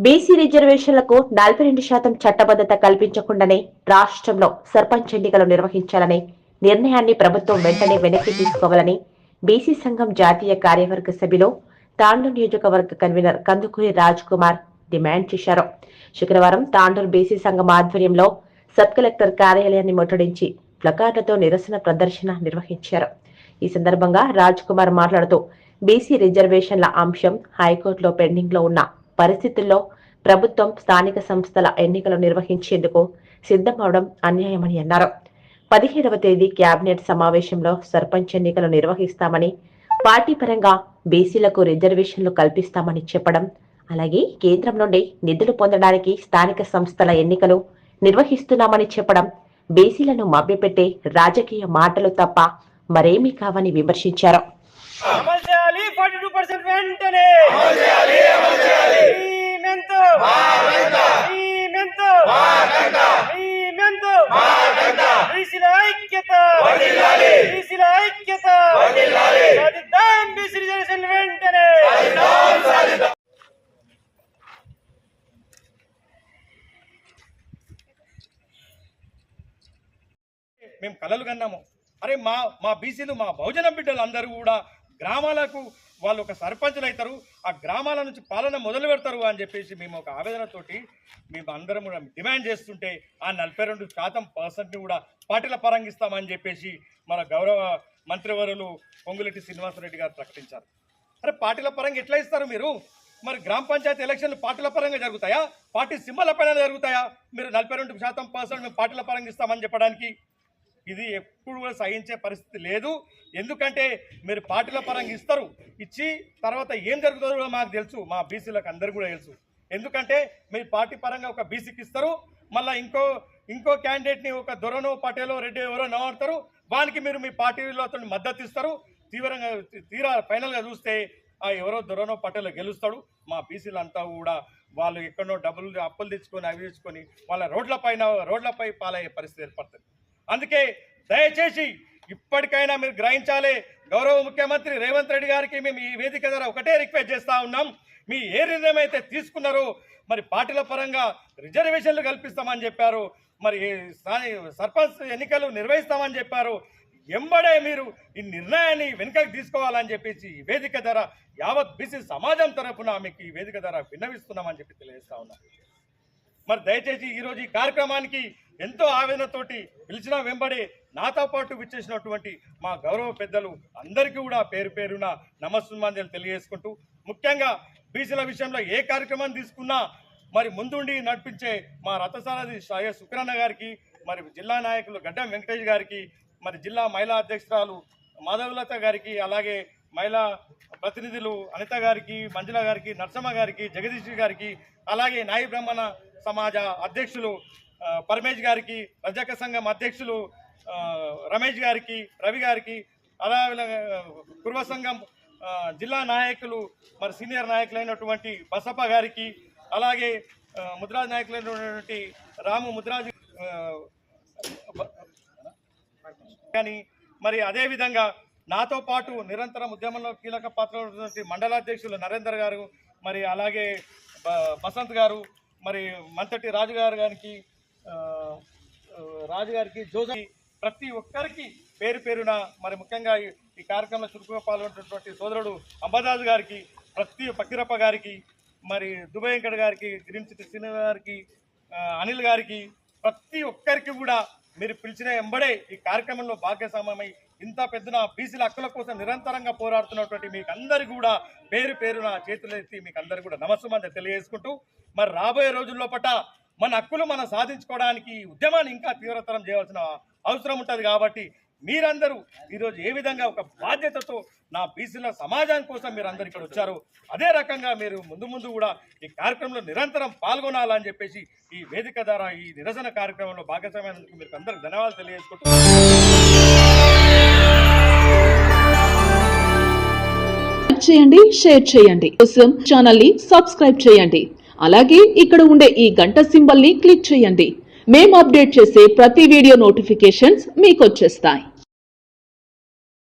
BC రిజర్వేషన్లకు నలభై రెండు శాతం చట్టబద్ధత కల్పించకుండానే రాష్ట్రంలో సర్పంచ్ ఎన్నికలు నిర్వహించాలని నిర్ణయాన్ని ప్రభుత్వం వెంటనే వెనక్కి తీసుకోవాలని బీసీ సంఘం జాతీయ కార్యవర్గ సభ్యులు తాండూరు నియోజకవర్గ కన్వీనర్ కందుకూరి రాజ్ కుమార్ డిమాండ్ చేశారు. శుక్రవారం తాండూరు బీసీ సంఘం ఆధ్వర్యంలో సబ్ కలెక్టర్ కార్యాలయాన్ని ముట్టడించి ప్లకార్డులతో నిరసన ప్రదర్శన నిర్వహించారు. ఈ సందర్భంగా రాజ్ కుమార్ మాట్లాడుతూ బీసీ రిజర్వేషన్ల అంశం హైకోర్టులో పెండింగ్లో ఉన్న పరిస్థితుల్లో ప్రభుత్వం స్థానిక సంస్థల ఎన్నికలు నిర్వహించేందుకు సిద్ధమవడం అన్యాయమని అన్నారు. పదిహేడవ తేదీ కేబినెట్ సమావేశంలో సర్పంచ్ ఎన్నికలు నిర్వహిస్తామని పార్టీ పరంగా బీసీలకు రిజర్వేషన్లు కల్పిస్తామని చెప్పడం అలాగే కేంద్రం నుండి నిధులు పొందడానికి స్థానిక సంస్థల ఎన్నికలు నిర్వహిస్తున్నామని చెప్పడం బీసీలను మభ్యపెట్టే రాజకీయ మాటలు తప్ప మరేమీ కావని విమర్శించారు. ఫార్టీ టూ పర్సెంట్ వెంటనే. బీసీల ఐక్యత. బీసీల ఐక్యత. సాధిద్దాం బీసీ రిజర్వేషన్ వెంటనే. మేము కలలు కన్నాము అరే మా మా బీసీలు మా బహుజన బిడ్డలు అందరూ కూడా గ్రామాలకు వాళ్ళు ఒక సర్పంచులు అవుతారు ఆ గ్రామాల నుంచి పాలన మొదలు పెడతారు అని చెప్పేసి మేము ఒక ఆవేదనతోటి మేము అందరం కూడా డిమాండ్ చేస్తుంటే ఆ నలభై రెండు శాతం పర్సెంట్ని కూడా పార్టీల పరంగా ఇస్తామని చెప్పేసి మన గౌరవ మంత్రివరులు పొంగులెట్టి శ్రీనివాసరెడ్డి గారు ప్రకటించారు. అరే పార్టీల పరంగా ఎట్లా ఇస్తారు మీరు? మరి గ్రామ పంచాయతీ ఎలక్షన్లు పార్టీల పరంగా జరుగుతాయా? పార్టీ సింబల్ పైన జరుగుతాయా? మీరు నలభై రెండు శాతం పర్సెంట్ మేము పార్టీల పరంగా ఇస్తామని చెప్పడానికి ఇది ఎప్పుడు కూడా సహించే పరిస్థితి లేదు. ఎందుకంటే మీరు పార్టీల పరంగా ఇస్తారు ఇచ్చి తర్వాత ఏం జరుగుతుందో కూడా మాకు తెలుసు మా బీసీలకు అందరు కూడా తెలుసు. ఎందుకంటే మీరు పార్టీ పరంగా ఒక బీసీకి ఇస్తారు మళ్ళీ ఇంకో ఇంకో క్యాండిడేట్ని ఒక దొరనో పటేలో రెడ్డి ఎవరో నవ్వుతారు వానికి మీరు మీ పార్టీలో అతను మద్దతు ఇస్తారు. తీవ్రంగా తీరా ఫైనల్గా చూస్తే ఆ ఎవరో దొరనో పటేలో గెలుస్తాడు. మా బీసీలంతా కూడా వాళ్ళు ఎక్కడో డబ్బులు అప్పులు తెచ్చుకొని అవి తెచ్చుకొని వాళ్ళ రోడ్లపైన రోడ్లపై పాలయ్యే పరిస్థితి ఏర్పడుతుంది. అందుకే దయచేసి ఇప్పటికైనా మీరు గ్రహించాలి. గౌరవ ముఖ్యమంత్రి రేవంత్ రెడ్డి గారికి మేము ఈ వేదిక ద్వారా ఒకటే రిక్వెస్ట్ చేస్తూ ఉన్నాం. మీ ఏ నిర్ణయం అయితే తీసుకున్నారో మరి పార్టీల పరంగా రిజర్వేషన్లు కల్పిస్తామని చెప్పారు. మరి సర్పంచ్ ఎన్నికలు నిర్వహిస్తామని చెప్పారు. ఎంబడే మీరు ఈ నిర్ణయాన్ని వెనుకకు తీసుకోవాలని చెప్పేసి ఈ వేదిక ధర యావత్ బీసీ సమాజం తరఫున మీకు ఈ వేదిక ధర విన్నవిస్తున్నామని చెప్పి తెలియజేస్తా ఉన్నాం. మరి దయచేసి ఈరోజు ఈ కార్యక్రమానికి ఎంతో ఆవేదనతోటి పిలిచిన వెంబడి నాతో పాటు విచ్చేసినటువంటి మా గౌరవ పెద్దలు అందరికీ కూడా పేరు పేరున నమస్సుమాంజలు తెలియజేసుకుంటూ ముఖ్యంగా బీసీల విషయంలో ఏ కార్యక్రమాన్ని తీసుకున్నా మరి ముందుండి నడిపించే మా రథసారథి సాయ శుక్రన్న గారికి మరి జిల్లా నాయకులు గడ్డం వెంకటేష్ గారికి మరి జిల్లా మహిళా అధ్యక్షురాలు మాధవలత గారికి అలాగే మహిళా ప్రతినిధులు అనిత గారికి మంజుల గారికి నరసమ్మ గారికి జగదీష్ గారికి అలాగే నాయి బ్రహ్మణ సమాజ అధ్యక్షులు పరమేష్ గారికి రజక సంఘం అధ్యక్షులు రమేష్ గారికి రవి గారికి అలాగే కుర్వ సంఘం జిల్లా నాయకులు మరి సీనియర్ నాయకులైనటువంటి బసప్ప గారికి అలాగే ముద్రాజ్ నాయకులైనటువంటి రాము ముద్రాజ్ కానీ మరి అదేవిధంగా నాతో పాటు నిరంతరం ఉద్యమంలో కీలక పాత్ర ఉన్నటువంటి మండలాధ్యక్షులు నరేందర్ గారు మరి అలాగే బసంత్ గారు మరి మంతటి రాజు గారు గారికి రాజుగారికి ఆ, రాజు గారికి ప్రతి ఒక్కరికి పేరు పేరున మరి ముఖ్యంగా ఈ- కార్యక్రమంలో చురుకుగా పాల్గొంటున్నటువంటి సోదరుడు అంబదాజు గారికి ప్రతి పక్కిరప్ప గారికి మరి దుబాయ్ వెంకట గారికి గ్రీన్ సిటీ శ్రీను గారికి అనిల్ గారికి ప్రతి ఒక్కరికి కూడా మీరు పిలిచిన ఎంబడే ఈ కార్యక్రమంలో భాగ్యస్వామ్యమై ఇంత పెద్దన బీసీల హక్కుల కోసం నిరంతరంగా పోరాడుతున్నటువంటి మీకు అందరు కూడా పేరు పేరున చేతులెత్తి మీకు అందరు కూడా నమస్సుమంది తెలియజేసుకుంటూ మరి రాబోయే రోజుల్లో పట మన హక్కులు మనం సాధించుకోవడానికి ఈ ఉద్యమాన్ని ఇంకా తీవ్రతరం చేయవలసిన అవసరం ఉంటుంది కాబట్టి మీరందరూ ఈరోజు ఏ విధంగా ఒక బాధ్యతతో నా బీసీల సమాజం కోసం మీరు అందరు ఇక్కడ వచ్చారు అదే రకంగా మీరు ముందు ముందు కూడా ఈ కార్యక్రమంలో నిరంతరం పాల్గొనాలని చెప్పేసి ఈ వేదిక ద్వారా ఈ నిరసన కార్యక్రమంలో భాగస్వామ్యానికి మీరు అందరికి ధన్యవాదాలు తెలియజేసుకుంటూ చేయండి షేర్ చేయండి. కోసం ఛానల్ని సబ్స్క్రైబ్ చేయండి. అలాగే ఇక్కడ ఉండే ఈ గంట సింబల్ని క్లిక్ చేయండి. మేము అప్డేట్ చేసే ప్రతి వీడియో నోటిఫికేషన్స్ మీకు వచ్చేస్తాయి.